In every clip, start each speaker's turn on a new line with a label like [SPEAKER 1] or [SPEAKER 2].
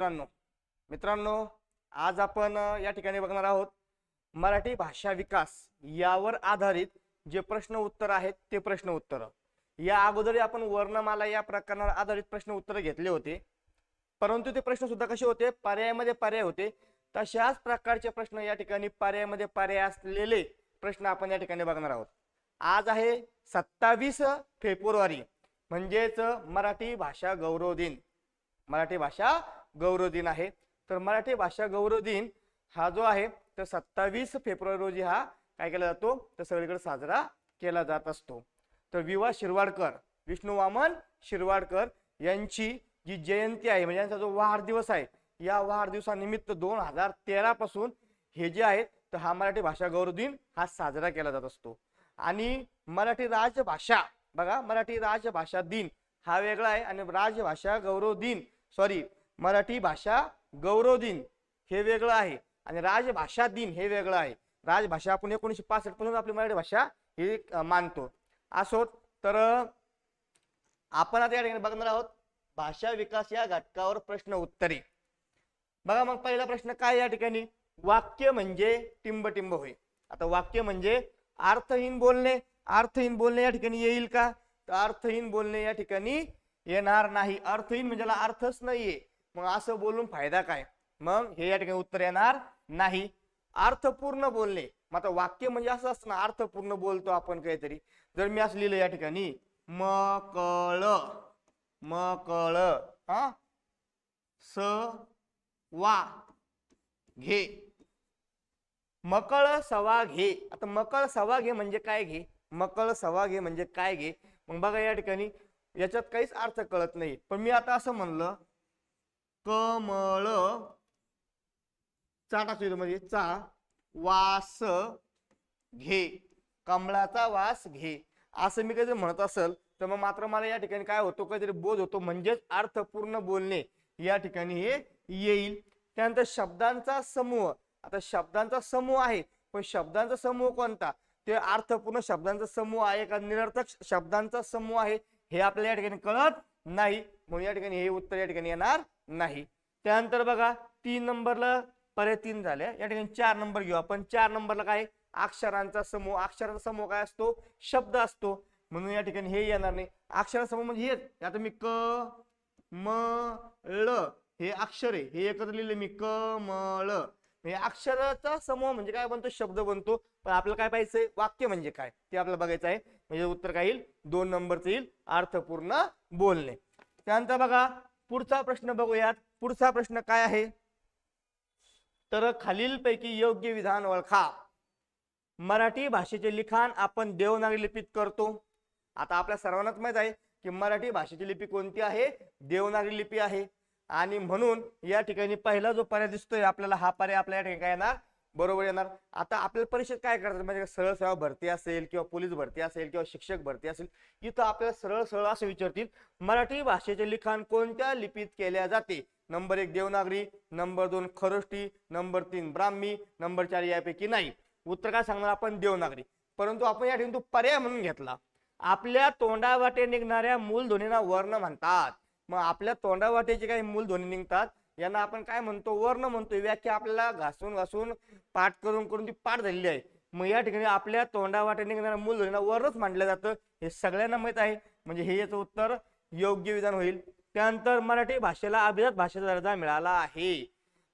[SPEAKER 1] मित्रांनो मित्रांनो आज आपण या ठिकाणी बघणार आहोत मराठी भाषा विकास यावर आधारित जे प्रश्न उत्तर आहेत ते प्रश्न उत्तर. या अगोदर आपण वर्णमाला या प्रकरणावर आधारित प्रश्न उत्तर घेतले होते. परंतु ते प्रश्न सुद्धा कसे होते? पर्यायामध्ये पर्याय होते. तशाच प्रकारचे प्रश्न या ठिकाणी पर्यायामध्ये पर्याय असलेले प्रश्न आपण या ठिकाणी बघणार आहोत. आज आहे सत्तावीस फेब्रुवारी म्हणजेच मराठी भाषा गौरव दिन. मराठी भाषा गौरव दिन आहे. तर मराठी भाषा गौरव दिन हा जो आहे तर सत्तावीस फेब्रुवारी रोजी हा काय केला जातो? तर सगळीकडे साजरा केला जात असतो. तर विवा शिरवाडकर विष्णू वामन शिरवाडकर यांची जी जयंती आहे म्हणजे यांचा जो वाढदिवस आहे या वाढदिवसानिमित्त दोन हजार तेरा पासून हे जे आहे तर हा मराठी भाषा गौरव दिन हा साजरा केला जात असतो. आणि मराठी राजभाषा बघा मराठी राजभाषा दिन हा वेगळा आहे आणि राजभाषा गौरव दिन सॉरी मराठी भाषा गौरव दिन हे वेगळं आहे. आणि राजभाषा दिन हे वेगळं आहे. राजभाषा आपण एकोणीसशे पासष्टपासून आपली मराठी भाषा ही मानतो. असोत तर आपण आता या ठिकाणी बघणार आहोत भाषा विकास या घटकावर प्रश्न उत्तरे. बघा मग पहिला प्रश्न काय या ठिकाणी? वाक्य म्हणजे टिंबटिंब होय. आता वाक्य म्हणजे अर्थहीन बोलणे. अर्थहीन बोलणे या ठिकाणी येईल का? तर अर्थहीन बोलणे या ठिकाणी येणार नाही. अर्थहीन म्हणजे याला अर्थच नाहीये. मग असं बोलून फायदा काय? मग हे या ठिकाणी उत्तर येणार नाही. अर्थपूर्ण बोलणे. मग आता वाक्य म्हणजे असं असतं ना अर्थपूर्ण बोलतो आपण काहीतरी. जर मी असं लिहिलं या ठिकाणी मकळ मकळ हा? स वा घे. मकळ सवा घे. आता मकळ सवा घे म्हणजे काय घे? मकळ सवा घे म्हणजे काय घे? मग बघा या ठिकाणी याच्यात काहीच अर्थ कळत नाही. पण मी आता असं म्हणलं कमळ चा टाकतो म्हणजे चा वास घे. कमळाचा वास घे. असं मी काहीतरी म्हणत असेल तर मग मात्र मला या ठिकाणी काय होतो काहीतरी बोध होतो म्हणजेच अर्थपूर्ण बोलणे या ठिकाणी हे येईल. त्यानंतर शब्दांचा समूह. आता शब्दांचा समूह आहे पण शब्दांचा समूह कोणता? ते अर्थपूर्ण शब्दांचा समूह आहे का? निरर्थक शब्दांचा समूह आहे हे आपल्याला या ठिकाणी कळत नाही. म्हणून या ठिकाणी हे उत्तर या ठिकाणी येणार नाही. त्यानंतर बघा तीन नंबरला पर्याय तीन झाले. या ठिकाणी चार नंबर घेऊ आपण. चार नंबरला काय? अक्षरांचा समूह. अक्षरांचा समूह काय असतो? शब्द असतो. म्हणून या ठिकाणी हे येणार नाही. अक्षरांचा समूह म्हणजे हेच. आता मी क म ळ हे अक्षर आहे. हे एकत्र लिहिले मी क म ळ हे अक्षराचा समूह म्हणजे काय बनतो? शब्द बनतो. पण आपल्याला काय पाहिजे वाक्य म्हणजे काय? ते आपल्याला बघायचं आहे. म्हणजे उत्तर काय येईल? दोन नंबरचं येईल. अर्थपूर्ण बोलणे. त्यानंतर बघा पुढचा प्रश्न बघूयात. पुढचा प्रश्न काय आहे? तर खालीलपैकी योग्य विधान ओळखा. मराठी भाषेचे लिखाण आपण देवनागरी लिपीत करतो. आता आपल्या सर्वांनाच माहीत आहे की मराठी भाषेची लिपी कोणती आहे? देवनागरी लिपी आहे. आणि म्हणून या ठिकाणी पहिला जो पर्याय दिसतोय आपल्याला हा पर्याय आपल्या या ठिकाणी येणार. बरोबर येणार. आता आपल्याला परीक्षेत काय करतात म्हणजे सरळ सेवा भरती असेल किंवा पोलीस भरती असेल किंवा शिक्षक भरती असेल इथं आपल्याला सरळ सरळ असं विचारतील मराठी भाषेचे लिखाण कोणत्या लिपीत केल्या जाते? नंबर एक देवनागरी नंबर दोन खरोष्टी नंबर तीन ब्राह्मी नंबर चार यापैकी नाही. उत्तर काय सांगणार आपण? देवनागरी. परंतु आपण या ठिकाणी तो पर्याय म्हणून घेतला. आपल्या तोंडावाटे निघणाऱ्या मूलध्वनींना वर्ण म्हणतात. मग आपल्या तोंडावाटेचे काही मूलध्वनी निघतात? यांना आपण काय म्हणतो वर्ण म्हणतो व्याख्या आपल्याला घासून घासून पाठ करून करून ती पाठ झालेली आहे. मग या ठिकाणी आपल्या तोंडावाटे निघणाऱ्या मूलध्वनींना वरच मांडलं जातं हे सगळ्यांना माहीत आहे. म्हणजे हे याचं उत्तर योग्य विधान होईल. त्यानंतर मराठी भाषेला अभिजात भाषेचा दर्जा मिळाला आहे.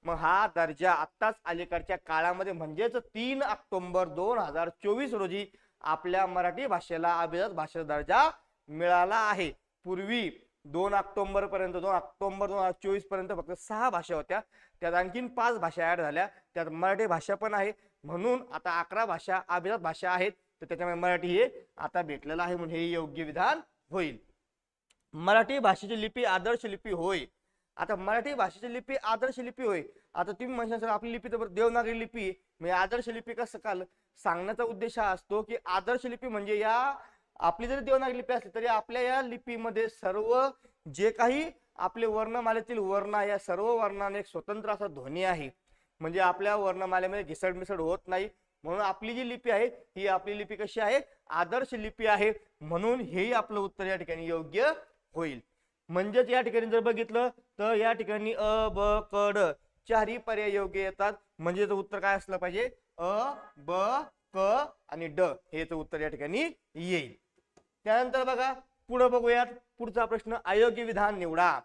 [SPEAKER 1] मग हा दर्जा आत्ताच अलीकडच्या काळामध्ये म्हणजेच तीन ऑक्टोबर दोन हजार चोवीस रोजी आपल्या मराठी भाषेला अभिजात भाषेचा दर्जा मिळाला आहे. पूर्वी दोन ऑक्टोबर पर्यंत दोन ऑक्टोबर दोन हजार चोवीसपर्यंत फक्त सहा भाषा होत्या. त्यात आणखीन पाच भाषा ऍड झाल्या. त्यात मराठी भाषा पण आहे. म्हणून आता अकरा भाषा अभिजात भाषा आहेत. तर त्याच्यामुळे मराठी हे आता भेटलेलं आहे म्हणून हे योग्य विधान होईल. मराठी भाषेची लिपी आदर्श लिपी होय. आता मराठी भाषेची लिपी आदर्श लिपी होय. आता तुम्ही म्हणशाल सर आपली लिपी तर देवनागरी लिपी. म्हणजे आदर्श लिपी कसं काल सांगण्याचा उद्देश हा असतो की आदर्श लिपी म्हणजे या आपली जरी देवनागरी लिपी असली तरी आपल्या या लिपीमध्ये सर्व जे काही आपले वर्णमालेतील वर्ण या सर्व वर्णाने एक स्वतंत्र असा ध्वनी आहे. म्हणजे आपल्या वर्णमालेमध्ये घिसड मिसड होत नाही. म्हणून आपली जी लिपी आहे ही आपली लिपी कशी आहे? आदर्श लिपी आहे. म्हणून हेही आपलं उत्तर या ठिकाणी योग्य होईल. म्हणजेच या ठिकाणी जर बघितलं तर या ठिकाणी अ ब क ड चारही पर्याय योग्य येतात. म्हणजे उत्तर काय असलं पाहिजे? अ ब क आणि ड हे उत्तर या ठिकाणी येईल. त्यानंतर बघा पुढे बघूयात. पुढचा प्रश्न अयोग्य विधान निवडा.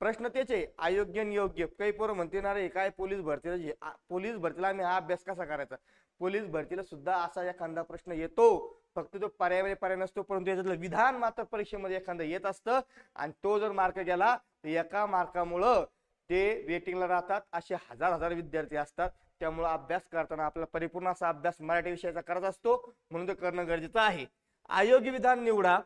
[SPEAKER 1] प्रश्न तेच आहे अयोग्य नियोग्य काही पोरं म्हणते ना रे काय पोलीस भरतीला जे- पोलीस भरतीला आम्ही हा अभ्यास कसा करायचा? पोलीस भरतीला सुद्धा असा एखादा प्रश्न येतो. फक्त तो पर्याय म्हणजे पर्याय नसतो परंतु याच्यातलं विधान मात्र परीक्षेमध्ये एखादा येत असतं. आणि तो जर मार्क गेला तर एका मार्कामुळं ते वेटिंगला राहतात. असे हजार हजार विद्यार्थी असतात. त्यामुळं अभ्यास करताना आपला परिपूर्ण असा अभ्यास मराठी विषयाचा करत असतो. म्हणून ते करणं गरजेचं आहे. अयोग्य विधान निवडा.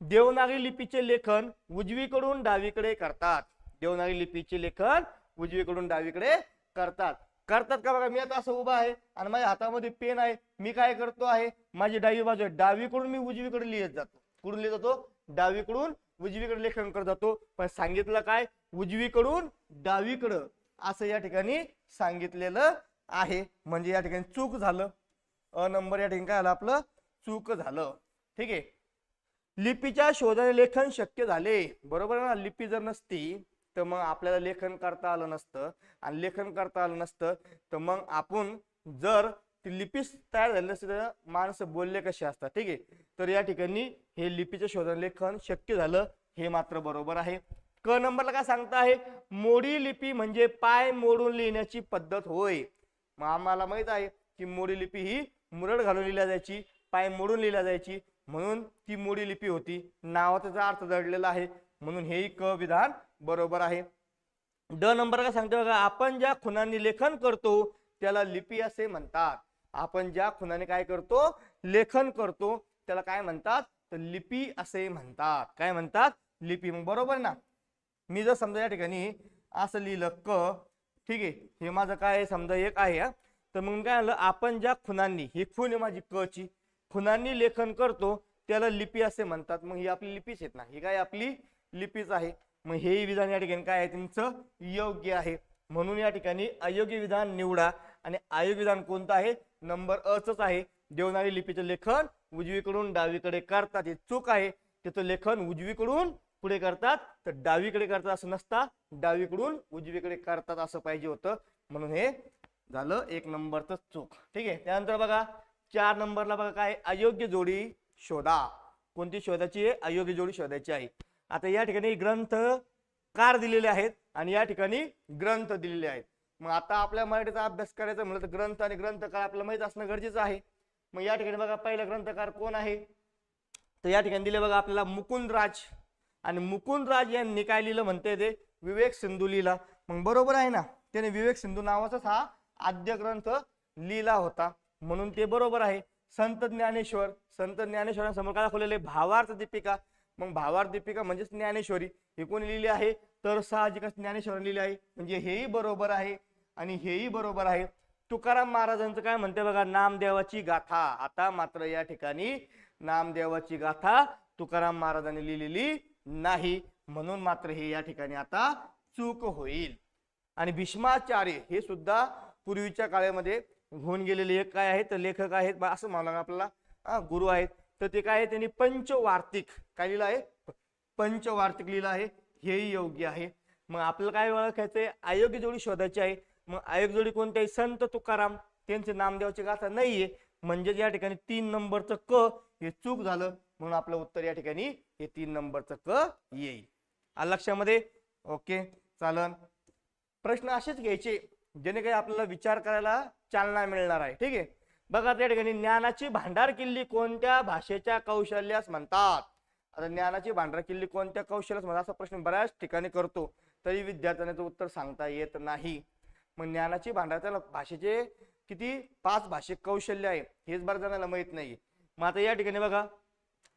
[SPEAKER 1] देवनागरी लिपीचे लेखन उजवीकडून डावीकडे करतात. देवनागरी लिपीचे लेखन उजवीकडून डावीकडे करतात. करतात का बघा मी आता असं उभा आहे आणि माझ्या हातामध्ये पेन आहे. मी काय करतो आहे? माझी डावी बाजू आहे. डावीकडून मी उजवीकडे लिहित जातो. कुठून लिहित जातो? डावीकडून उजवीकडे लेखन करत जातो. पण सांगितलं काय? उजवीकडून डावीकडं. असं या ठिकाणी सांगितलेलं आहे. म्हणजे या ठिकाणी चूक झालं. अ नंबर या ठिकाणी काय आलं? आपलं चूक झालं. ठीक आहे. लिपीच्या शोधाने लेखन शक्य झाले. बरोबर आहे ना? लिपी जर नसती तर मग आपल्याला लेखन करता आलं नसतं. आणि लेखन करता आलं नसतं तर मग आपण जर ती लिपीच तयार झाली नसती तर माणसं बोलले कसे असतात? ठीक आहे. तर या ठिकाणी हे लिपीच्या शोधाने लेखन शक्य झालं हे मात्र बरोबर आहे. क नंबरला काय सांगता आहे? मोडी लिपी म्हणजे पाय मोडून लिहिण्याची पद्धत होय. मग आम्हाला माहीत आहे की मोडी लिपी ही मुरड घालून लिहिल्या जायची पाय मोडून लिहिल्या जायची. म्हणून ती मोडी लिपी होती. नावाचा अर्थ दडलेला आहे म्हणून हेही क विधान बरोबर आहे. ड नंबर काय सांगतो बघा आपण ज्या खुनांनी लेखन करतो त्याला लिपी असे म्हणतात. आपण ज्या खुनाने काय करतो लेखन करतो त्याला काय म्हणतात? तर लिपी असे म्हणतात. काय म्हणतात? लिपी. मग बरोबर ना? मी जर समजा या ठिकाणी असं लिहिलं क ठीक आहे हे माझं काय आहे? समजा एक आहे तर मग काय झालं आपण ज्या खुनांनी ही खून आहे माझी क ची. खुनांनी लेखन करतो त्याला लिपी असे म्हणतात. मग ही आपली लिपीच येत ना. ही काय आपली लिपीच आहे. मग हेही विधान या ठिकाणी काय आहे? त्यांचं योग्य आहे. म्हणून या ठिकाणी अयोग्य विधान निवडा. आणि अयोग्य विधान कोणतं आहे? नंबर अच आहे. देवनागरी लिपीचं लेखन उजवीकडून डावीकडे करतात. हे चूक आहे. त्याचं लेखन उजवीकडून पुढे करतात. तर डावीकडे करतात असं नसता. डावीकडून उजवीकडे करतात असं पाहिजे होतं. म्हणून हे झालं एक नंबरच चूक. ठीक आहे? त्यानंतर बघा. चार नंबरला बघा काय अयोग्य जोडी शोधा. कोणती शोधाची आहे? अयोग्य जोडी शोधायची आहे. आता या ठिकाणी ग्रंथ कार दिलेले आहेत आणि या ठिकाणी ग्रंथ दिलेले आहेत. मग आता आपल्या मराठीचा अभ्यास करायचा म्हणलं तर ग्रंथ आणि ग्रंथकार आपल्याला माहीत असणं गरजेचं आहे. मग या ठिकाणी बघा पहिला ग्रंथकार कोण आहे? तर या ठिकाणी दिले बघा आपल्याला मुकुंदराज. आणि मुकुंदराज यांनी काय लिहिलं म्हणते ते? विवेक सिंधू लिहिला. मग बरोबर आहे ना? त्याने विवेक सिंधू नावाचाच हा आद्य ग्रंथ लिहिला होता. म्हणून ते बरोबर आहे. संत ज्ञानेश्वर संत ज्ञानेश्वरांसमोर काय दाखवलेले भावार्थ दीपिका. मग भावार्थ दीपिका म्हणजेच ज्ञानेश्वरी. हे कोणी लिहिली आहे? तर साहजिकच ज्ञानेश्वरांनी लिहिली आहे. म्हणजे हेही बरोबर आहे आणि हेही बरोबर आहे. तुकाराम महाराजांचं काय म्हणते बघा? नामदेवाची गाथा. आता मात्र या ठिकाणी नामदेवाची गाथा तुकाराम महाराजांनी लिहिलेली नाही. म्हणून मात्र हे या ठिकाणी आता चूक होईल. आणि भीष्माचार्य हे सुद्धा पूर्वीच्या काळामध्ये होऊन गेलेले एक काय आहेत? तर लेखक आहेत बा असं म्हणा आपल्याला. हा, गुरु आहेत. तर ते काय आहे? त्यांनी पंचवार्तिक काय लिहिलं आहे? पंचवार्तिक लिहिलं आहे. हेही योग्य आहे. मग आपलं काय ओळखायचंय? आयोग्य जोडी शोधायची आहे. मग आयोग जोडी कोणती आहे? संत तुकाराम. त्यांचे नामदेवाची गाथा नाहीये. म्हणजे या ठिकाणी तीन नंबरचं क हे चूक झालं. म्हणून आपलं उत्तर या ठिकाणी हे तीन नंबरचं क येईल. आलं लक्षामध्ये? ओके चालन. प्रश्न असेच घ्यायचे. जेणे काही आपल्याला विचार करायला चालना मिळणार आहे. ठीक आहे? बघा त्या ठिकाणी ज्ञानाची भांडार किल्ली कोणत्या भाषेच्या कौशल्यास म्हणतात? आता ज्ञानाची भांडार किल्ली कोणत्या कौशल्यास म्हणतात? असा प्रश्न बऱ्याच ठिकाणी करतो. तरी विद्यार्थ्यांचं उत्तर सांगता येत नाही. मग ज्ञानाची भांडार त्याला भाषेचे किती? पाच भाषिक कौशल्य आहे. हेच बरं जणांना माहीत नाही. मग आता या ठिकाणी बघा.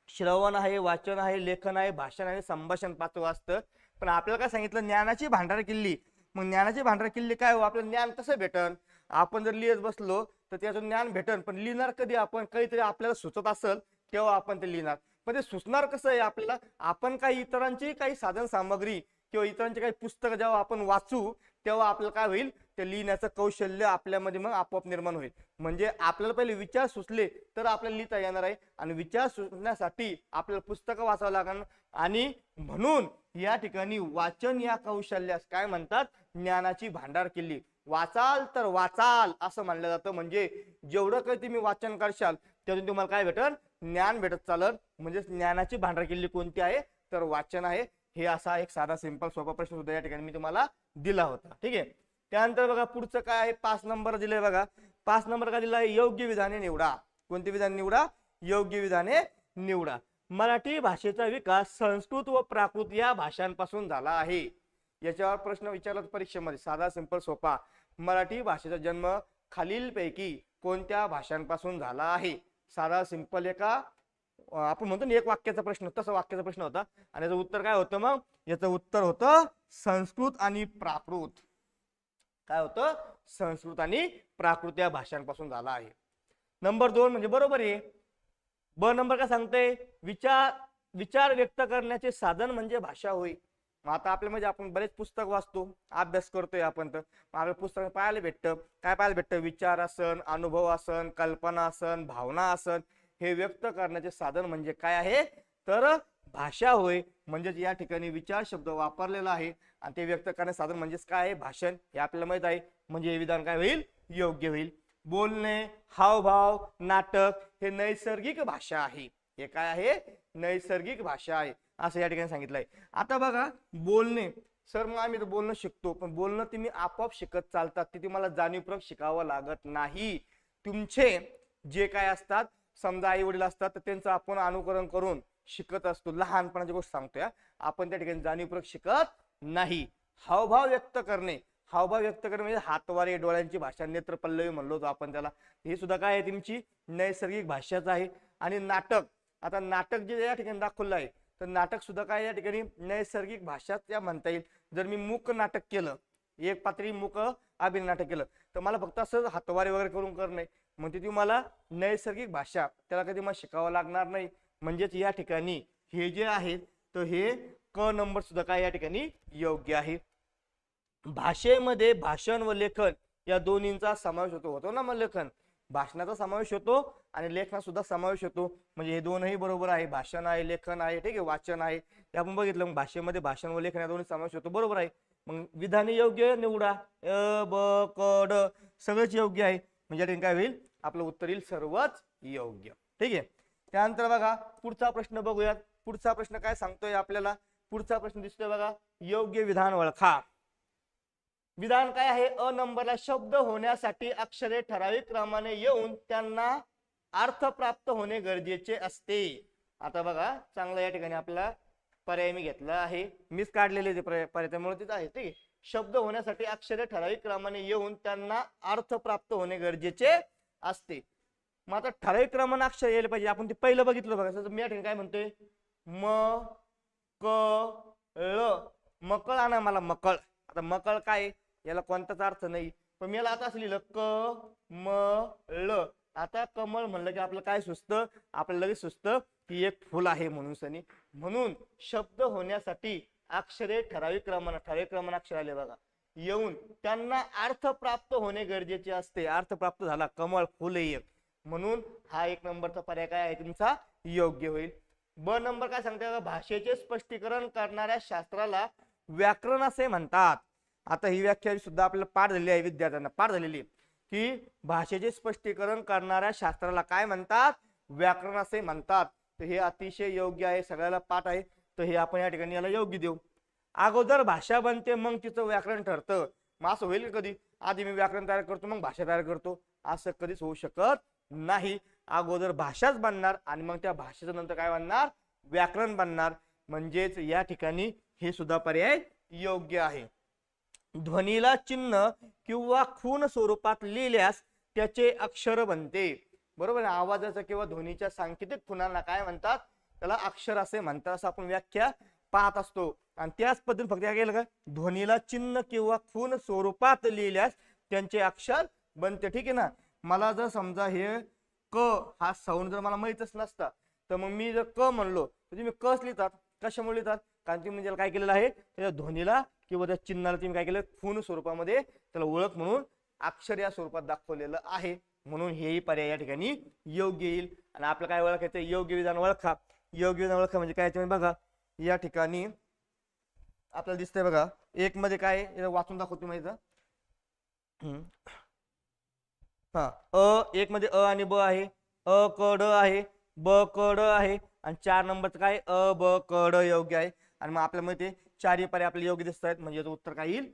[SPEAKER 1] श्रवण आहे वाचन आहे लेखन आहे भाषण आहे संभाषण पाचवं असतं पण आपल्याला काय सांगितलं? ज्ञानाची भांडार किल्ली. मग ज्ञानाची भांडार किल्ली काय हो? आपलं ज्ञान कसं भेटन? आपण जर लिहित बसलो तर त्याचं ज्ञान भेटन. पण लिहिणार कधी आपण? काहीतरी आपल्याला सुचत असेल तेव्हा आपण ते लिहिणार. पण ते सुचणार कसं आहे आपल्याला? आपण काही इतरांची काही साधन सामग्री किंवा इतरांची काही पुस्तकं जेव्हा आपण वाचू तेव्हा आपल्याला काय होईल? ते लिहिण्याचं कौशल्य आपल्यामध्ये मग आपोआप निर्माण होईल. म्हणजे आपल्याला पहिले विचार सुचले तर आपल्याला लिहिता येणार आहे. आणि विचार सुचण्यासाठी आपल्याला पुस्तकं वाचावं लागणार आणि म्हणून या ठिकाणी वाचन या कौशल्यास काय म्हणतात? ज्ञानाची भांडार केली. वाचाल तर वाचाल असं मानलं जातं. म्हणजे जेवढं काही तुम्ही वाचन करशाल त्यातून तुम्हाला काय भेटल? ज्ञान भेटत चालत म्हणजे ज्ञानाची भांडार किल्ली कोणती आहे? तर वाचन आहे. हे असा एक साधा सिंपल सोपा प्रश्न सुद्धा या ठिकाणी मी तुम्हाला दिला होता. ठीक आहे? त्यानंतर बघा पुढचं काय आहे? पाच नंबर दिलंय बघा. पाच नंबर काय दिला? आहे योग्य विधाने निवडा. कोणते विधान निवडा? योग्य विधाने निवडा. मराठी भाषेचा विकास संस्कृत व प्राकृत या भाषांपासून झाला आहे. याच्यावर प्रश्न विचारला परीक्षेमध्ये साधा सिंपल सोपा. मराठी भाषेचा जन्म खालीलपैकी कोणत्या भाषांपासून झाला आहे? साधा सिंपल एका आपण म्हणतो ना एक वाक्याचा प्रश्न तसा वाक्याचा प्रश्न होता. आणि याचं उत्तर काय होतं मग? याचं उत्तर होतं संस्कृत आणि प्राकृत. काय होतं? संस्कृत आणि प्राकृत या भाषांपासून झाला आहे. नंबर दोन म्हणजे बरोबर आहे. ब नंबर काय सांगते विचार विचार व्यक्त करण्याचे साधन म्हणजे भाषा होय. आता आपल्या म्हणजे आपण बरेच पुस्तक वाचतो अभ्यास करतोय आपण तर. मग आपल्या पुस्तक पाहायला भेटतं. काय पाहायला भेटतं? विचार असन अनुभव असन कल्पना असन भावना असन हे व्यक्त करण्याचे साधन म्हणजे काय आहे? तर भाषा होय. म्हणजेच या ठिकाणी विचार शब्द वापरलेला आहे. आणि ते व्यक्त करण्याचे साधन म्हणजेच काय? आहे भाषण. हे आपल्याला माहीत आहे. म्हणजे हे विधान काय होईल? योग्य होईल. बोलणे हावभाव नाटक हे नैसर्गिक भाषा आहे. हे काय आहे? नैसर्गिक भाषा आहे. असं या ठिकाणी सांगितलंय. आता बघा बोलणे. सर मग आम्ही तर बोलणं शिकतो पण बोलणं तुम्ही आपोआप शिकत चालतात. ते तुम्हाला जाणीवपूर्वक शिकावं लागत नाही. तुमचे जे काय असतात समजा आई वडील असतात तर त्यांचं आपण अनुकरण करून शिकत असतो. लहानपणाची गोष्ट सांगतोय आपण त्या ठिकाणी जाणीवपूर्वक शिकत नाही. हावभाव व्यक्त करणे. हावभाव व्यक्त करणे म्हणजे हातवारे डोळ्यांची भाषा नेत्र पल्लवी म्हणलो होतो आपण त्याला. हे सुद्धा काय आहे तुमची नैसर्गिक भाषाच आहे. आणि नाटक. आता नाटक जे या ठिकाणी दाखवलं आहे तर नाटक सुद्धा काय या ठिकाणी नैसर्गिक भाषाच या म्हणता येईल. जर मी मूक नाटक केलं एक पात्री मूक अभिनय नाटक केलं तर मला फक्त असं हातवारे वगैरे करून करणे म्हणजे ती मला नैसर्गिक भाषा त्याला कधी मला शिकावं लागणार नाही. म्हणजेच या ठिकाणी हे जे आहे तर हे क नंबर सुद्धा काय या ठिकाणी योग्य आहे. भाषेमध्ये भाषण व लेखन या दोन्हींचा समावेश होतो होतो ना मग लेखन? भाषणाचा समावेश होतो आणि लेखना सुद्धा समावेश होतो. म्हणजे हे दोनही बरोबर आहे. भाषण आहे लेखन आहे ठीक आहे वाचन आहे. ते आपण बघितलं मग भाषेमध्ये भाषण व लेखन या दोन्ही समावेश होतो. बरोबर आहे. मग विधाने योग्य निवडा अ ब क ड सगळंच योग्य आहे. म्हणजे या ठिकाणी काय होईल? आपलं उत्तर येईल सर्वच योग्य. ठीक आहे? त्यानंतर बघा पुढचा प्रश्न बघूयात. पुढचा प्रश्न काय सांगतोय आपल्याला? पुढचा प्रश्न दिसतोय बघा. योग्य विधान ओळखा. विधान काय आहे? अ नंबरला शब्द होण्यासाठी अक्षरे ठराविक क्रमाने येऊन त्यांना अर्थ प्राप्त होणे गरजेचे असते. आता बघा चांगलं या ठिकाणी आपला पर्याय मी घेतला आहे. मीच काढलेले ते पर्याय त्यामुळे तिथं आहे ठीक आहे. शब्द होण्यासाठी अक्षरे ठराविक क्रमाने येऊन त्यांना अर्थ प्राप्त होणे गरजेचे असते. मग आता ठराविक क्रमाने अक्षर यायला पाहिजे. आपण ते पहिलं बघितलं बघा. मी या ठिकाणी काय म्हणतोय? म क ळ मकळ आणा मला मकळ. आता मकळ काय? याला कोणताच अर्थ नाही. पण मी याला आता असं लिहिलं क म ळ आता कमळ म्हणलं की आपलं काय सुचतं? आपल्याला लगेच सुचतं की एक फुल आहे म्हणून सनी. म्हणून शब्द होण्यासाठी अक्षरे ठराविक क्रमांक ठराविक क्रमानं आले बघा. येऊन त्यांना अर्थ प्राप्त होणे गरजेचे असते. अर्थ प्राप्त झाला कमळ फुल एक. म्हणून हा एक नंबरचा पर्याय काय आहे? तुमचा योग्य होईल. ब नंबर काय सांगते भाषेचे स्पष्टीकरण करणाऱ्या शास्त्राला व्याकरण असे म्हणतात. आता ही व्याख्या सुद्धा आपल्याला पाठ झालेली आहे विद्यार्थ्यांना पाठ झालेली आहे. की भाषेचे स्पष्टीकरण करणाऱ्या शास्त्राला काय म्हणतात? व्याकरण असे म्हणतात. तर हे अतिशय योग्य आहे सगळ्याला पाठ आहे. तर हे आपण या ठिकाणी याला योग्य देऊ. अगोदर भाषा बनते मग तिचं व्याकरण ठरतं. मग असं होईल कधी? आधी मी व्याकरण तयार करतो मग भाषा तयार करतो. असं कधीच होऊ शकत नाही. अगोदर भाषाच बनणार आणि मग त्या भाषेचं नंतर काय बनणार? व्याकरण बनणार. म्हणजेच या ठिकाणी हे सुद्धा पर्याय योग्य आहे. ध्वनीला चिन्ह किंवा खून स्वरूपात लिहिल्यास त्याचे अक्षर बनते. बरोबर? आहे? किंवा ध्वनीच्या सांकेतिक खुणांना काय म्हणतात? त्याला अक्षर असे म्हणतात असं आपण व्याख्या पाहत असतो. आणि त्याच पद्धतीने फक्त काय केलं का? ध्वनीला चिन्ह किंवा खून स्वरूपात लिहिल्यास त्यांचे अक्षर बनते. ठीक आहे ना? मला जर समजा हे क हा साऊंड जर मला माहितच नसता तर मग मी जर क म्हणलो तर तुम्ही कस लिहितात? कशामुळे लिहितात? कारण म्हणजे काय केलेलं आहे त्याच्या ध्वनीला किंवा त्या चिन्हाला तुम्ही काय केलं खून स्वरूपामध्ये त्याला ओळख म्हणून अक्षर या स्वरूपात दाखवलेलं आहे. म्हणून हेही पर्याय या ठिकाणी योग्य येईल. आणि आपलं काय ओळखायचं योग्य विधान ओळखा. योग्य विधान ओळखा म्हणजे काय? याच्यामध्ये बघा या ठिकाणी आपल्याला दिसतंय बघा एक मध्ये काय वाचून दाखवतो मी इथं हम्म. हा अ एक मध्ये अ आणि ब आहे. अ क ड आहे. ब क ड आहे. आणि चार नंबरचं काय? अ ब क ड योग्य आहे. आणि मग आपल्यामध्ये ते चारही पर्याय आपल्याला योग्य दिसत आहेत. म्हणजे याचं उत्तर काय येईल?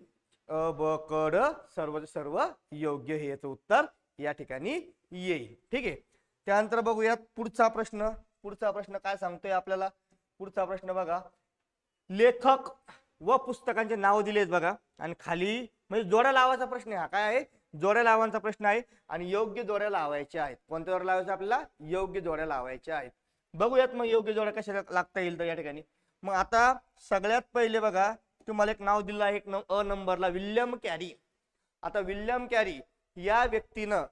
[SPEAKER 1] अ ब कड सर्व सर्व योग्य हे याचं उत्तर या ठिकाणी येईल. ठीक आहे? त्यानंतर बघूयात पुढचा प्रश्न. पुढचा प्रश्न काय सांगतोय आपल्याला? पुढचा प्रश्न बघा. लेखक व पुस्तकांचे नाव दिलेत बघा. आणि खाली म्हणजे जोड्या लावायचा प्रश्न हा काय आहे? जोड्या लावायचा प्रश्न आहे. आणि योग्य जोड्या लावायच्या आहेत. कोणत्या जोड्या लावायच्या आपल्याला? योग्य जोड्या लावायच्या आहेत. बघूयात मग योग्य जोड्या कशा लागता येईल तर या ठिकाणी. मग आता सगळ्यात पहिले बघा तुम्हाला एक नाव दिलं आहे एक न- अ नंबरला विल्यम कॅरी. आता विल्यम कॅरी या व्यक्तीनं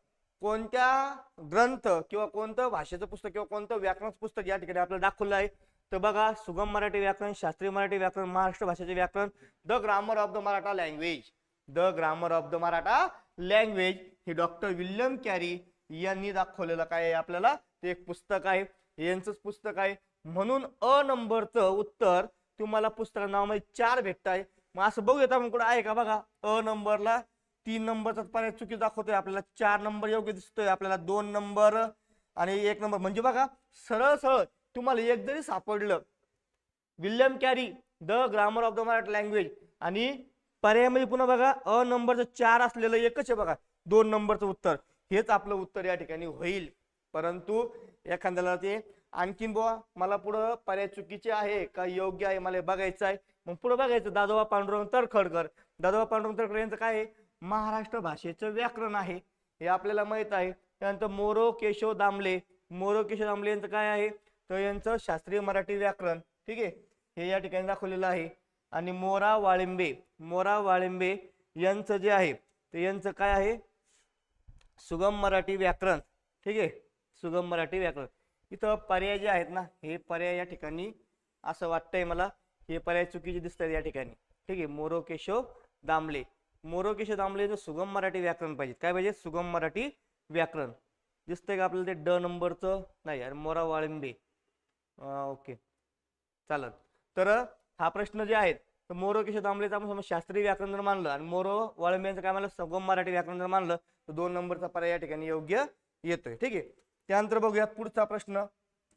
[SPEAKER 1] कोणत्या ग्रंथ किंवा कोणतं भाषेचं पुस्तक किंवा कोणतं व्याकरण पुस्तक या ठिकाणी आपल्याला दाखवलं आहे? तर बघा सुगम मराठी व्याकरण शास्त्रीय मराठी व्याकरण महाराष्ट्र भाषेचे व्याकरण the grammar of the Maratha language. The grammar of the Maratha language. हे डॉक्टर विल्यम कॅरी यांनी दाखवलेलं काय आहे आपल्याला? ते एक पुस्तक आहे. यांचंच पुस्तक आहे. म्हणून अ नंबरचं उत्तर तुम्हाला पुस्तक नावामध्ये चार भेटत आहे मग असं बघूयात आपण कुठं आहे का बघा. अ नंबरला तीन नंबरचा पर्याय चुकी दाखवतोय आपल्याला. चार नंबर योग्य दिसतोय आपल्याला. दोन नंबर आणि एक नंबर. म्हणजे बघा सरळ सरळ तुम्हाला एक जरी सापडलं William Carey the grammar of the Marathi language आणि पर्यायामध्ये पुन्हा बघा अ नंबरचं चार असलेलं एकच आहे बघा. दोन नंबरचं उत्तर. हेच आपलं उत्तर या ठिकाणी होईल. परंतु एखाद्याला ते आणखीन बुवा मला पुढं पर्याय चुकीचे आहे का योग्य आहे मला बघायचं आहे. मग पुढं बघायचं दादोबा पांडुरंग तडखडकर. दादोबा पांडुरंग तडखडकर यांचं काय आहे? महाराष्ट्र भाषेचं व्याकरण आहे. हे आपल्याला माहीत आहे. त्यानंतर मोरो केशव दामले. मोरो केशव दामले यांचं काय आहे? तर यांचं शास्त्रीय मराठी व्याकरण. ठीक आहे? हे या ठिकाणी दाखवलेलं आहे. आणि मोरा वाळिंबे. मोरा वाळिंबे यांचं जे आहे ते यांचं काय आहे? सुगम मराठी व्याकरण. ठीक आहे? सुगम मराठी व्याकरण. इथं पर्याय जे आहेत ना हे पर्याय या ठिकाणी असं वाटतंय मला. हे पर्याय चुकीचे दिसत आहेत या ठिकाणी. ठीक आहे मोरो केशव दामले. मोरो केशव दामले सुगम मराठी व्याकरण पाहिजे काय पाहिजे सुगम मराठी व्याकरण. दिसतंय का आपल्याला ते ड नंबरचं? नाही अरे मोरा वाळिंबे. ओके. चालत तर हा प्रश्न जे आहेत तर मोरो केशव दामलेचं आपण समज शास्त्रीय व्याकरण जर मानलं आणि मोरो वाळंब्यांचं काय मानलं? सुगम मराठी व्याकरण जर मानलं तर दोन नंबरचा पर्याय या ठिकाणी योग्य येतोय. ठीक आहे? त्यानंतर बघूयात पुढचा प्रश्न.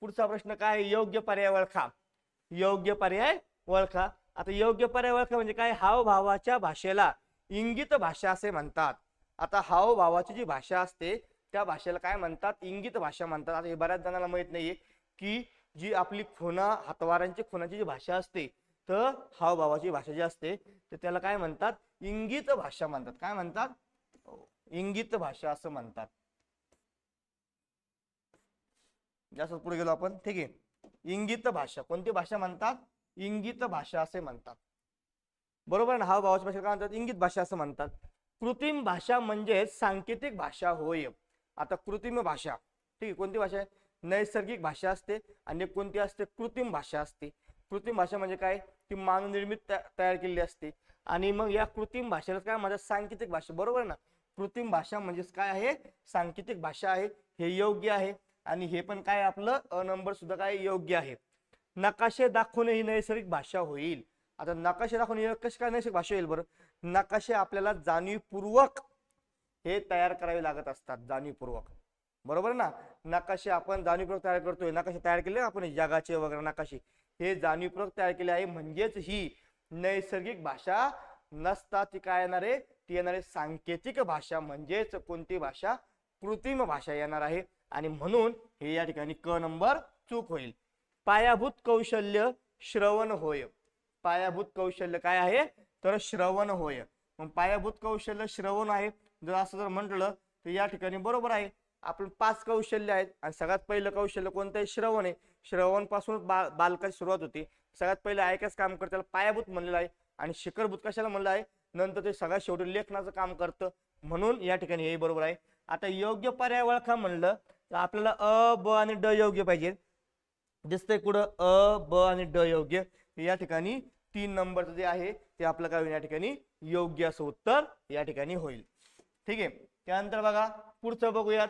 [SPEAKER 1] पुढचा प्रश्न काय आहे? योग्य पर्याय ओळखा. योग्य पर्याय ओळखा. आता योग्य पर्याय ओळखा म्हणजे काय? हावभावाच्या भाषेला इंगित भाषा असे म्हणतात. आता हावभावाची जी भाषा असते त्या भाषेला काय म्हणतात? इंगित भाषा म्हणतात. आता हे बऱ्याच जणांना माहीत नाहीये की जी आपली खुणा हातवारांची खुणाची जी भाषा असते तर हावभावाची भाषा जी असते तर त्याला काय म्हणतात? इंगित भाषा म्हणतात. काय म्हणतात? इंगित भाषा असं म्हणतात. जास्त पुढे गेलो आपण. ठीक आहे. इंगित भाषा. कोणती भाषा म्हणतात? इंगित भाषा असे म्हणतात. बरोबर ना? हावभावाची भाषा काय म्हणतात? इंगित भाषा असं म्हणतात. कृत्रिम भाषा म्हणजे सांकेतिक भाषा होय. आता कृत्रिम भाषा. ठीक आहे. कोणती भाषा आहे? नैसर्गिक भाषा असते आणि कोणती असते? कृत्रिम भाषा असते. कृत्रिम भाषा म्हणजे काय? ती मानवनिर्मित तया- तयार केलेली असते. आणि मग या कृत्रिम भाषेला काय म्हणतात? सांकेतिक भाषा. बरोबर ना? कृत्रिम भाषा म्हणजेच काय आहे? सांकेतिक भाषा आहे. हे योग्य आहे. आणि हे पण काय आपलं अ नंबर सुद्धा काय योग्य आहे. नकाशे दाखवणे ही नैसर्गिक भाषा होईल. आता नकाशे दाखवणे कशी काय नैसर्गिक भाषा होईल बरं? नकाशे आपल्याला जाणीवपूर्वक हे तयार करावे लागत असतात जाणीवपूर्वक. बरोबर ना? नकाशे आपण जाणीवपूर्वक तयार करतोय. नकाशे तयार केले आपण जगाचे वगैरे नकाशे. हे जाणीवपूर्वक तयार केले आहे म्हणजेच ही नैसर्गिक भाषा नसता ती काय येणार आहे? ती येणार आहे सांकेतिक भाषा. म्हणजेच कोणती भाषा? कृत्रिम भाषा येणार आहे. आणि म्हणून हे या ठिकाणी क नंबर चूक होईल. पायाभूत कौशल्य श्रवण होय. पायाभूत कौशल्य काय आहे? तर श्रवण होय. मग पायाभूत कौशल्य श्रवण आहे. जर असं जर म्हटलं तर या ठिकाणी बरोबर आहे. आपण पाच कौशल्य आहेत आणि सगळ्यात पहिलं कौशल्य कोणतं आहे? श्रवण आहे. श्रवण पासूनच बा बालकाची सुरुवात होती. सगळ्यात पहिलं ऐकायचं काम करतं त्याला पायाभूत म्हणलेलं आहे. आणि शिखरभूत कशाला म्हणलं आहे? नंतर ते सगळ्यात शेवटी लेखनाचं काम करतं. म्हणून या ठिकाणी हे बरोबर आहे. आता योग्य पर्याय ओळखा म्हणलं तर आपल्याला अ ब आणि ड योग्य पाहिजे. दिसतंय कुठं? अ ब आणि ड योग्य. या ठिकाणी तीन नंबरचं जे आहे ते आपलं काय होईल या ठिकाणी? योग्य असं उत्तर या ठिकाणी होईल. ठीक आहे? त्यानंतर बघा पुढचं बघूयात.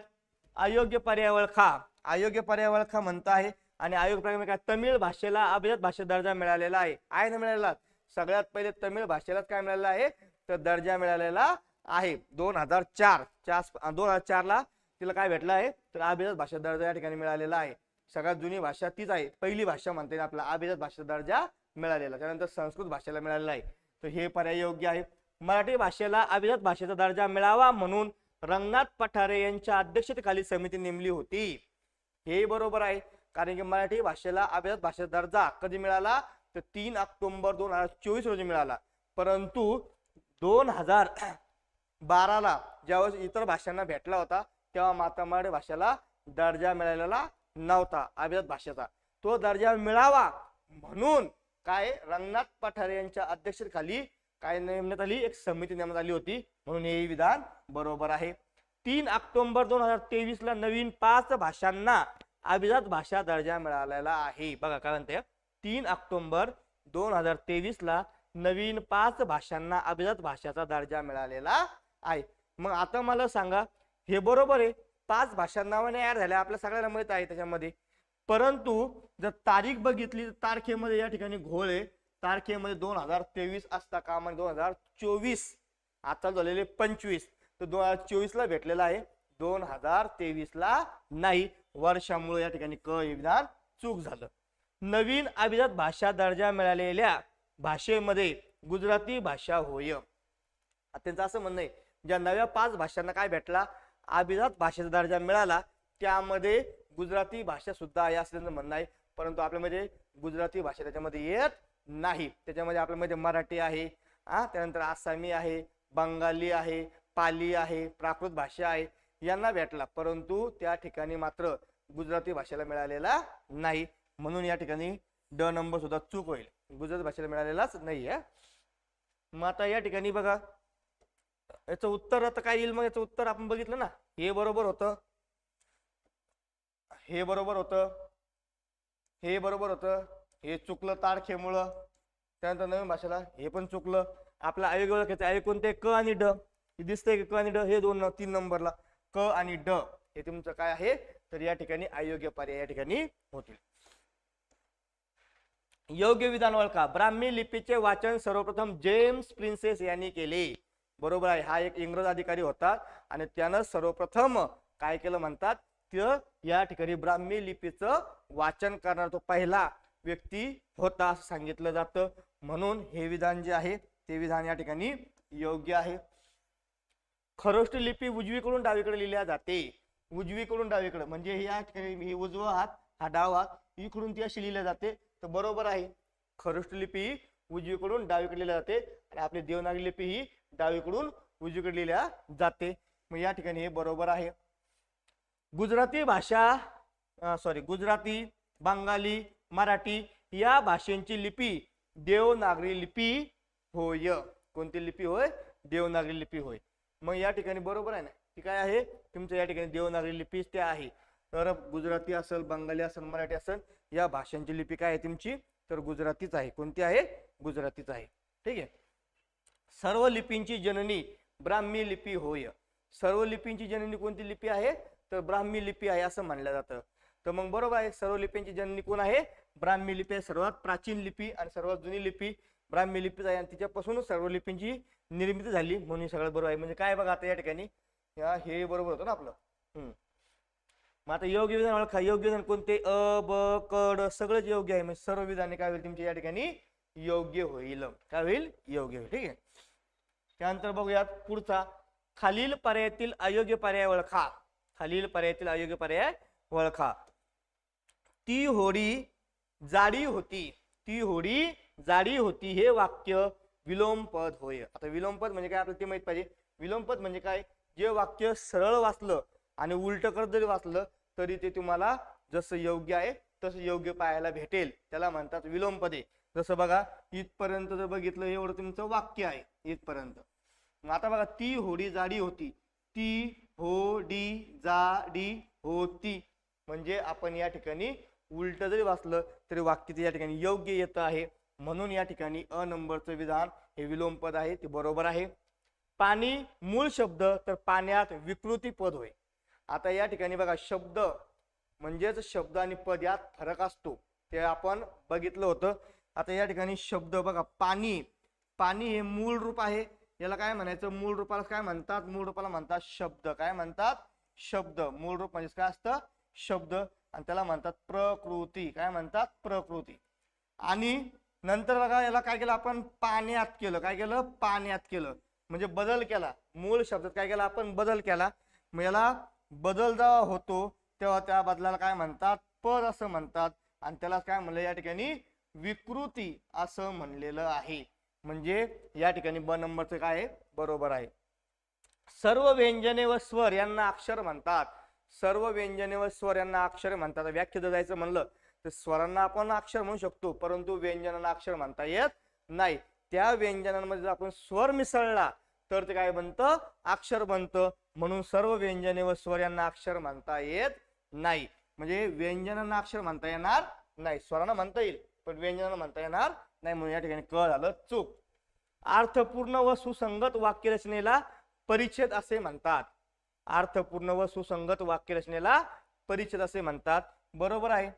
[SPEAKER 1] अयोग्य पर्याय खा अयोग्य पर्याय खा म्हणत आहे. आणि अयोग्य प्रकारे काय? तमिळ भाषेला अभिजात भाषेत दर्जा मिळालेला आहे. आहे ना मिळालेला? सगळ्यात पहिले तमिळ भाषेलाच काय मिळालेलं आहे? तर दर्जा मिळालेला आहे. दोन हजार चार. चार दोन हजार चारला तिला काय भेटलं आहे? तर अभिजात भाषा दर्जा या ठिकाणी मिळालेला आहे. सगळ्यात जुनी भाषा तीच आहे. पहिली भाषा म्हणता येईल आपला अभिजात भाषा दर्जा मिळालेला. त्यानंतर संस्कृत भाषेला मिळालेला आहे. तर हे पर्याय योग्य आहे. मराठी भाषेला अभिजात भाषेचा दर्जा मिळावा म्हणून रंगनाथ पठारे यांच्या अध्यक्षतेखाली समिती नेमली होती. हे बरोबर आहे. कारण की मराठी भाषेला अभिजात भाषेचा दर्जा कधी मिळाला? तर तीन ऑक्टोबर दोन हजार चोवीस रोजी मिळाला. परंतु दोन हजार बाराला ज्यावेळेस इतर भाषांना भेटला होता तेव्हा मात्र मराठी भाषेला दर्जा मिळालेला नव्हता अभिजात भाषेचा. तो दर्जा मिळावा म्हणून काय रंगनाथ पठारे यांच्या अध्यक्षतेखाली काय नेमण्यात आली? एक समिती नेमण्यात आली होती. म्हणून हे विधान बरोबर आहे. तीन ऑक्टोबर दोन हजार तेवीस ला नवीन पाच भाषांना अभिजात भाषा दर्जा मिळालेला आहे. बघा काय म्हणते. तीन ऑक्टोबर दोन हजार तेवीस ला नवीन पाच भाषांना अभिजात भाषाचा दर्जा मिळालेला आहे. मग आता मला सांगा हे बरोबर आहे. पाच भाषा नावाने ऍड झाल्या आपल्या सगळ्यांना माहीत आहे त्याच्यामध्ये. परंतु जर तारीख बघितली तर तारखेमध्ये या ठिकाणी घोळ आहे. तारखेमध्ये दोन हजार तेवीस असता कामा दोन हजार चोवीस. आता झालेले पंचवीस. तर दोन हजार चोवीस ला भेटलेला आहे. दोन हजार तेवीस ला नाही. वर्षामुळे या ठिकाणी क विधान चूक झालं. नवीन अभिजात भाषा दर्जा मिळालेल्या भाषेमध्ये गुजराती भाषा होय. त्यांचं असं म्हणणं आहे ज्या नव्या पाच भाषांना काय भेटला अभिजात भाषेचा दर्जा मिळाला त्यामध्ये गुजराती भाषा सुद्धा आहे असं त्यांचं म्हणणं आहे. परंतु आपल्यामध्ये गुजराती भाषा त्याच्यामध्ये येत नाही. त्याच्यामध्ये आपल्यामध्ये मराठी आहे हा त्यानंतर आसामी आहे बंगाली आहे पाली आहे प्राकृत भाषा आहे यांना भेटला. परंतु त्या ठिकाणी मात्र गुजराती भाषेला मिळालेला नाही. म्हणून या ठिकाणी ड नंबर सुद्धा चूक होईल. गुजराती भाषेला मिळालेलाच नाही आहे मग आता या ठिकाणी बघा याचं उत्तर आता काय येईल मग? याचं उत्तर आपण बघितलं ना. हे बरोबर होतं. हे बरोबर होतं. हे बरोबर होतं. हे चुकलं तारखेमुळं त्यानंतर नवीन भाषेला हे पण चुकलं. आपला आयोग ओळखायचं आयोग कोणते क आणि ड. हे दिसतंय की क आणि ड हे दोन तीन नंबरला. क आणि ड हे तुमचं काय आहे? तर या ठिकाणी अयोग्य पर्याय या ठिकाणी होतील. योग्य विधान ओळखा. ब्राह्मी लिपीचे वाचन सर्वप्रथम जेम्स प्रिन्सेस यांनी केले. बरोबर आहे. हा एक इंग्रज अधिकारी होता आणि त्यानं सर्वप्रथम काय केलं म्हणतात? तर या ठिकाणी ब्राह्मी लिपीचं वाचन करणारा तो पहिला व्यक्ती होता असं सांगितलं जातं. म्हणून हे विधान जे आहे ते विधान या ठिकाणी योग्य आहे. खरोष्ट लिपी उजवीकडून डावीकडे लिहिल्या जाते. उजवीकडून डावीकडे. म्हणजे या ठिकाणी उजवा हात हा डावा हात इकडून ती अशी लिहिल्या जाते. तर बरोबर आहे. खरोष्ट लिपी ही उजवीकडून डावीकडे लिहिल्या जाते. आणि आपली देवनागरी लिपी ही डावीकडून उजवीकडे लिहिल्या जाते. मग या ठिकाणी हे बरोबर आहे. गुजराती भाषा सॉरी गुजराती बंगाली मराठी या भाषेंची लिपी देवनागरी लिपी होय. कोणती लिपी होय? देवनागरी लिपी होय. मग या ठिकाणी बरोबर आहे ना? ती काय आहे. तुमचं या ठिकाणी देवनागरी लिपीच ते आहे. तर गुजराती असेल बंगाली असेल मराठी असेल या भाषांची लिपी काय आहे तुमची? तर गुजरातीच आहे. कोणती आहे? गुजरातीच आहे. ठीक आहे? सर्व लिपींची जननी ब्राह्मी लिपी होय. सर्व लिपींची जननी कोणती लिपी आहे? तर ब्राह्मी लिपी आहे असं म्हणलं जातं. तर मग बरोबर आहे सर्व लिपींची जननी कोण आहे? ब्राह्मी लिपी आहे. सर्वात प्राचीन लिपी आणि सर्वात जुनी लिपी ब्राह्मी लिपीच आहे आणि तिच्यापासूनच सर्व लिपींची निर्मिती झाली म्हणून हे सगळं बरोबर आहे. म्हणजे काय बघा आता या ठिकाणी? या हे बरोबर होतं ना आपलं? हम्म. मग आता योग्य विधान ओळखा. योग्य विधान कोणते? अ ब कड सगळंच योग्य आहे. म्हणजे सर्व विधाने काय होईल तुमच्या या ठिकाणी? योग्य होईल. काय होईल? योग्य होईल. ठीक आहे. त्यानंतर बघूयात पुढचा. खालील पर्यायातील अयोग्य पर्याय ओळखा. खालील पर्यायातील अयोग्य पर्याय ओळखा. ती होडी जाडी होती. ती होडी जाडी होती हे वाक्य विलोमपद होय. आता विलोमपद म्हणजे काय आपल्याला ते माहीत पाहिजे. विलोमपद म्हणजे काय? जे वाक्य सरळ वाचलं आणि उलट करत जरी वाचलं तरी ते तुम्हाला जसं योग्य आहे तसं योग्य पाहायला भेटेल. त्याला म्हणतात विलोमपदे. जसं बघा इथपर्यंत जर बघितलं एवढं तुमचं वाक्य आहे इथपर्यंत. मग आता बघा ती होडी जाडी होती. ती होडी जाडी होती. म्हणजे आपण या ठिकाणी उलट जरी वाचलं तरी वाक्य ते या ठिकाणी योग्य येत आहे. म्हणून या ठिकाणी अ नंबरचं विधान हे विलोम पद आहे ते बरोबर आहे. पाणी मूळ शब्द तर पाण्यात विकृती पद होय. आता या ठिकाणी बघा शब्द म्हणजेच शब्द आणि पद यात फरक असतो. ते आपण बघितलं होतं. आता या ठिकाणी शब्द बघा पाणी. पाणी हे मूळ रूप आहे. याला काय म्हणायचं? मूळ रूपाला काय म्हणतात? मूळ रूपाला म्हणतात शब्द. काय म्हणतात? शब्द. मूळ रूप म्हणजे काय असतं? शब्द. आणि त्याला म्हणतात प्रकृती. काय म्हणतात? प्रकृती. आणि नंतर बघा याला काय केलं आपण? पाण्यात केलं. काय केलं? पाण्यात केलं. म्हणजे बदल केला. मूळ शब्दात काय केला आपण? बदल केला. मग याला बदल जेव्हा होतो तेव्हा त्या बदलाला काय म्हणतात? पद असं म्हणतात. आणि त्याला काय म्हणलं? या ठिकाणी विकृती असं म्हणलेलं आहे. म्हणजे या ठिकाणी ब नंबरचं काय आहे? बरोबर आहे. सर्व व्यंजने व स्वर यांना अक्षर म्हणतात. सर्व व्यंजने व स्वर यांना अक्षर म्हणतात. व्याख्या जर जायचं म्हणलं तर स्वरांना आपण अक्षर म्हणू शकतो परंतु व्यंजनांना अक्षर म्हणता येत नाही. त्या व्यंजनांमध्ये जर आपण स्वर मिसळला तर ते काय बनतं? अक्षर बनतं. म्हणून सर्व व्यंजने व स्वर यांना अक्षर म्हणता येत नाही. म्हणजे व्यंजनांना अक्षर म्हणता येणार नाही. स्वरांना म्हणता येईल. पण व्यंजन म्हणता येणार नाही म्हणून या ठिकाणी क झालं चूक. अर्थपूर्ण व सुसंगत वाक्यरचनेला परिच्छेद असे म्हणतात. अर्थपूर्ण व सुसंगत वाक्यरचनेला परिच्छेद असे म्हणतात. बरोबर आहे.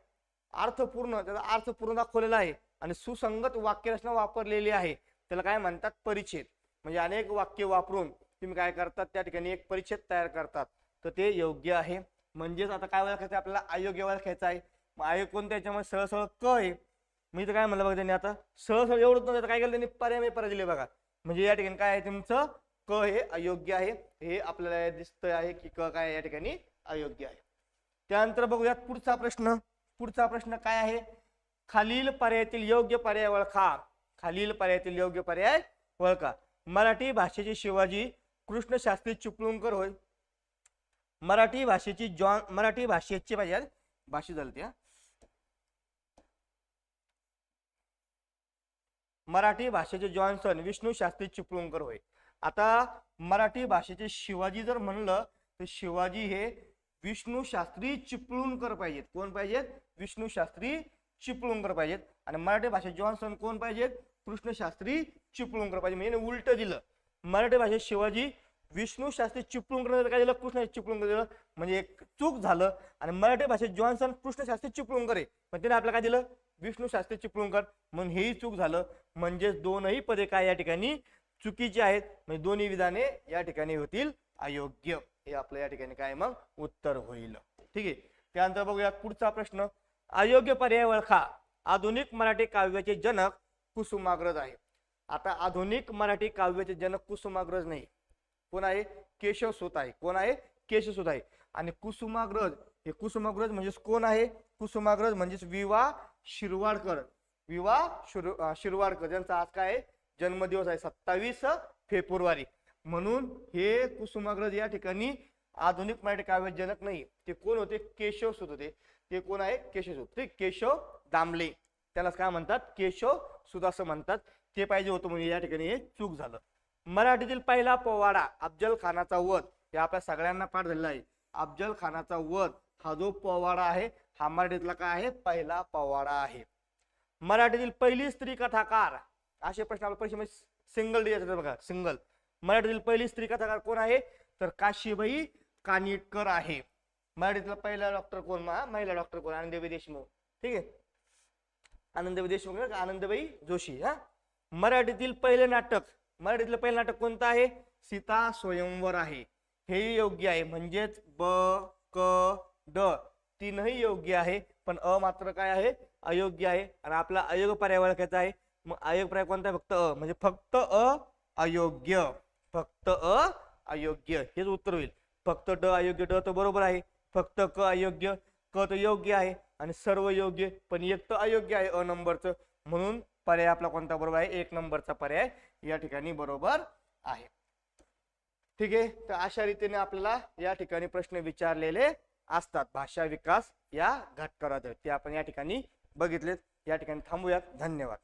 [SPEAKER 1] अर्थपूर्ण त्याचा अर्थपूर्ण दाखवलेला आहे आणि सुसंगत वाक्यरचना वापरलेली आहे. त्याला काय म्हणतात? परिच्छेद. म्हणजे अनेक वाक्य वापरून तुम्ही काय करतात? त्या ठिकाणी एक परिच्छेद तयार करतात. तर ते योग्य आहे. म्हणजेच आता काय ओळखायचं आपल्याला अयोग्य ओळखायचं आहे. मग अयोग कोणत्या याच्यामध्ये सरळ सरळ क आहे. मी तर काय म्हणलं बघा त्यांनी आता सहज एवढंच एवढं नव्हतं काय केलं त्यांनी? पर्याय पर्याय दिले बघा. म्हणजे या ठिकाणी काय आहे तुमचं? क हे अयोग्य आहे. हे आपल्याला दिसतं आहे की क काय या ठिकाणी अयोग्य आहे. त्यानंतर बघूयात पुढचा प्रश्न. पुढचा प्रश्न काय आहे? खालील पर्यायातील योग्य पर्याय ओळखा. खालील पर्यायातील योग्य पर्याय ओळखा. मराठी भाषेचे शिवाजी कृष्णशास्त्री चिपळूणकर होय. मराठी भाषेची जॉन मराठी भाषेची पाहिजे भाषा झाली ती हा मराठी भाषेचे जॉन्सन विष्णू शास्त्री चिपळूणकर होय. आता मराठी भाषेचे शिवाजी जर म्हणलं तर शिवाजी हे विष्णू शास्त्री चिपळूणकर पाहिजेत. कोण पाहिजेत? विष्णू शास्त्री चिपळूणकर पाहिजेत. आणि मराठी भाषेत जॉन्सन कोण पाहिजेत? कृष्णशास्त्री चिपळूणकर पाहिजे म्हणजे उलट दिलं. मराठी भाषेत शिवाजी विष्णू शास्त्री चिपळूणकर काय दिलं कृष्ण चिपळूणकर दिलं म्हणजे एक चूक झालं. आणि मराठी भाषेत जॉन्सन कृष्णशास्त्री चिपळूणकर आहे. पण त्याने आपल्याला काय दिलं? विष्णू शास्त्री चिपळूणकर. म्हणून हेही चूक झालं. म्हणजेच दोनही पदे काय या ठिकाणी चुकीची आहेत? म्हणजे दोन्ही विधाने या ठिकाणी होतील अयोग्य. हे आपलं या ठिकाणी काय मग? उत्तर होईल. ठीक आहे. त्यानंतर बघूया पुढचा प्रश्न. अयोग्य पर्याय ओळखा. आधुनिक मराठी काव्याचे जनक कुसुमाग्रज आहे. आता आधुनिक मराठी काव्याचे जनक कुसुमाग्रज नाही. कोण आहे? केशवसूत आहे कोण आहे? केशवसूत आहे आणि कुसुमाग्रज हे कुसुमाग्रज म्हणजेच कोण आहे? कुसुमाग्रज म्हणजेच विवा शिरवाडकर. विवा शिर शिरवाडकर. ज्यांचा आज काय आहे? जन्मदिवस आहे सत्तावीस फेब्रुवारी. म्हणून हे कुसुमाग्रज या ठिकाणी आधुनिक मराठी काव्यजनक नाही. ते कोण होते? केशव सुत होते. ते कोण आहे? केशव सुत. ते केशव दामले. त्यालाच काय म्हणतात? केशव सुत असं म्हणतात. ते पाहिजे होतं म्हणजे या ठिकाणी हे चूक झालं. मराठीतील पहिला पोवाडा अफजल खानाचा वध. हे आपल्या सगळ्यांना पाठ झालेला आहे. अफजल खानाचा वध. हा जो पोवाडा आहे हा मराठीतला काय आहे? पहिला पोवाडा आहे. मराठीतील पहिली स्त्री कथाकार असे प्रश्न आपल्या परीक्षेमध्ये सिंगल डी बघा सिंगल. मराठीतील पहिली स्त्री कथाकार कोण आहे? तर काशीबाई कानिटकर आहे. मराठीतला पहिला डॉक्टर कोण महिला डॉक्टर कोण? आनंदबाई देशमुख. ठीक आहे? आनंदबाई देशमुख आनंदबाई जोशी हा? मराठीतील पहिले नाटक मराठीतलं पहिलं नाटक कोणतं आहे? सीता स्वयंवर आहे. हेही योग्य आहे. म्हणजेच ब क ड तीनही योग्य आहे पण अ मात्र काय आहे? अयोग्य आहे. आणि आपला अयोग्य पर्याय ओळखायचा आहे. मग अयोग पर्याय कोणता आहे? फक्त अ. म्हणजे फक्त अ अयोग्य. फक्त अ अयोग्य. हेच उत्तर होईल. फक्त ड अयोग्य. ड तर बरोबर आहे. फक्त क अयोग्य. क तर योग्य आहे. आणि सर्व योग्य. पण एक तर अयोग्य आहे अ नंबरचं. म्हणून पर्याय आपला कोणता बरोबर आहे? एक नंबरचा पर्याय या ठिकाणी बरोबर आहे. ठीक आहे? तर अशा रीतीने आपल्याला या ठिकाणी प्रश्न विचारलेले असतात. भाषा विकास या घटकावर ते आपण या ठिकाणी बघितलेत. या ठिकाणी थांबूयात. धन्यवाद.